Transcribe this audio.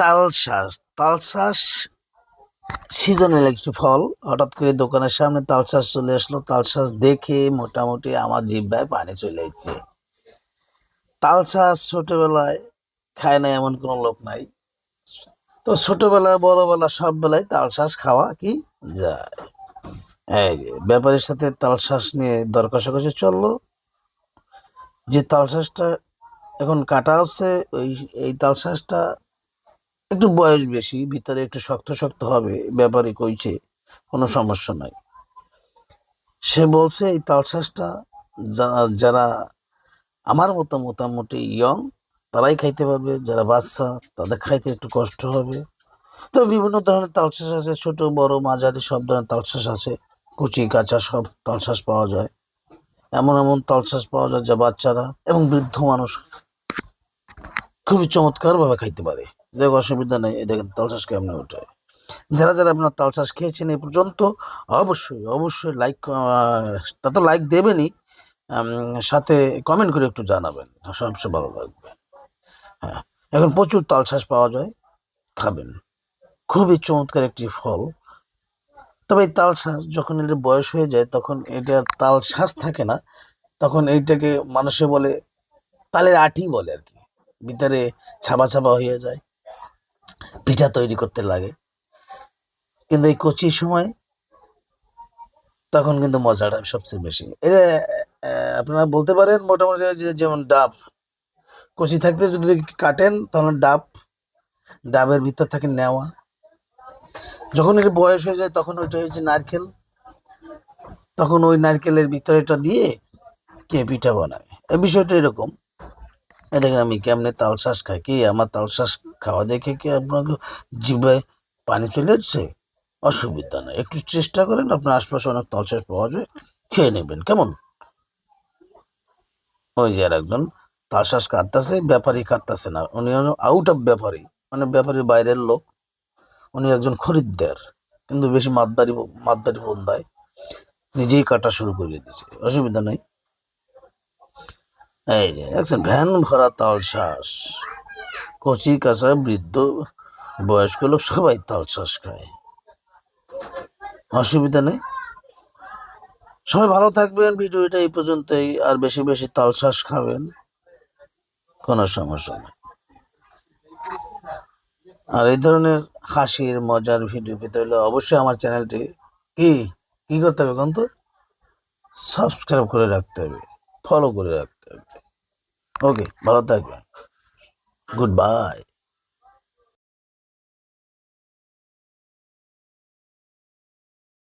তাল শাঁস তাল শাঁস সিজনাল একটি ফল। হঠাৎ করে দোকানের সামনে তাল শাঁস চলে আসলো। তাল শাঁস দেখে মোটামুটি আমার জিব্বায় পানি চলে এসেছে। তাল শাঁস ছোটবেলায় খায় না এমন কোনো লোক নাই। তো ছোটবেলায় বড়বেলা সব বেলায় তাল শাঁস খাওয়া কি যায়। এই ব্যাপারীর সাথে তাল শাঁস নিয়ে দর কষাকষি চলল। যে তাল শাঁসটা এখন কাটা হচ্ছে, ওই, এই তাল শাঁসটা একটু বয়স বেশি, ভিতরে একটু শক্ত শক্ত হবে ব্যাপারী কইছে, কোনো সমস্যা নাই। সে বলছে, এই তাল শাঁসটা যা- যারা, আমার মতো মোটামুটি ইয়ং তারাই খাইতে পারবে, যারা বাচ্চা, তাদের খাইতে একটু কষ্ট হবে। তো বিভিন্ন ধরনের তালশাঁস আছে, ছোট, বড়, মাঝারি, সব ধরনের তালশাঁস আছে, কুচি, কাঁচা, সব তালশাঁস পাওয়া যায়। এমন এমন তালশাঁস পাওয়া যায় যা বাচ্চারা এবং বৃদ্ধ মানুষ খুবই চমৎকারভাবে খাইতে পারে। দেখ, অসুবিধা নেই। দেখেন তালশাঁস কেমনে ওঠে? যারা যারা আপনার তালশাঁস খেয়েছেন এই পর্যন্ত, অবশ্যই অবশ্যই লাইক তা তো লাইক দেবেনই। সাথে কমেন্ট করে একটু জানাবেন। সবচেয়ে ভালো লাগবে। হ্যাঁ এখন প্রচুর তালশাঁস পাওয়া যায়, খাবেন। খুবই চমৎকার একটি ফল। তবে এই তাল শ্বাস যখন এর বয়স হয়ে যায়, তখন এটা তাল শ্বাস থাকে না। তখন এইটাকে মানুষে বলে তালের আটি বলে আর কি। ভিতরে ছাপা ছাপা হয়ে যায়। পিঠা তৈরি করতে লাগে। কিন্তু এই কচির সময় তখন কিন্তু মজাটা সবচেয়ে বেশি। এটা আপনারা বলতে পারেন মোটামুটি যে, যেমন ডাব। কচি থাকতে যদি কাটেন, তাহলে ডাব, ডাবের ভিতর থাকে নেওয়া। যখন এর বয়স হয়ে যায়, তখন ওইটা হয়েছে নারকেল। তখন ওই নারকেলের ভিতরে এটা দিয়ে কে পিঠা বানায়? এই বিষয়টা এরকম। এই দেখেন আমি কেমনে তাল শ্বাস খাই? কি আমার তাল শ্বাস খাওয়া দেখে কি আপনাকে জিভায় পানি চলে যাচ্ছে অসুবিধা নেই। একটু চেষ্টা করেন, আপনার আশপাশে অনেক তাল শ্বাস পাওয়া যায়, খেয়ে নেবেন। কেমন? ওই যে আর একজন তাল শ্বাস কাটতেছে, ব্যাপারী কাটতেছে না। উনি আউট অফ ব্যাপারী মানে ব্যাপারীর বাইরের লোক। উনি একজন খরিদ্দার, কিন্তু বেশি মাতদারি ফোন দেয় নিজেই কাটা শুরু করে দিয়েছে। অসুবিধা নেই। এই যে, দেখছেন, ভ্যান ভরা তাল শ্বাস কচি, কাঁচা, বৃদ্ধ, বয়স্ক লোক সবাই তাল শ্বাস খায়। অসুবিধা নেই। সবাই ভালো থাকবেন, ভিডিওটা এই পর্যন্তই। আর বেশি বেশি তাল শ্বাস খাবেন, কোনো সমস্যা নেই। আর এই ধরনের হাসির, মজার ভিডিও পেতে হলে অবশ্যই আমার চ্যানেলটি কি? কি করতে হবে কোন তো? সাবস্ক্রাইব করে রাখতে হবে। ফলো করে রাখতে ওকে ভালো থাকবেন. Good bye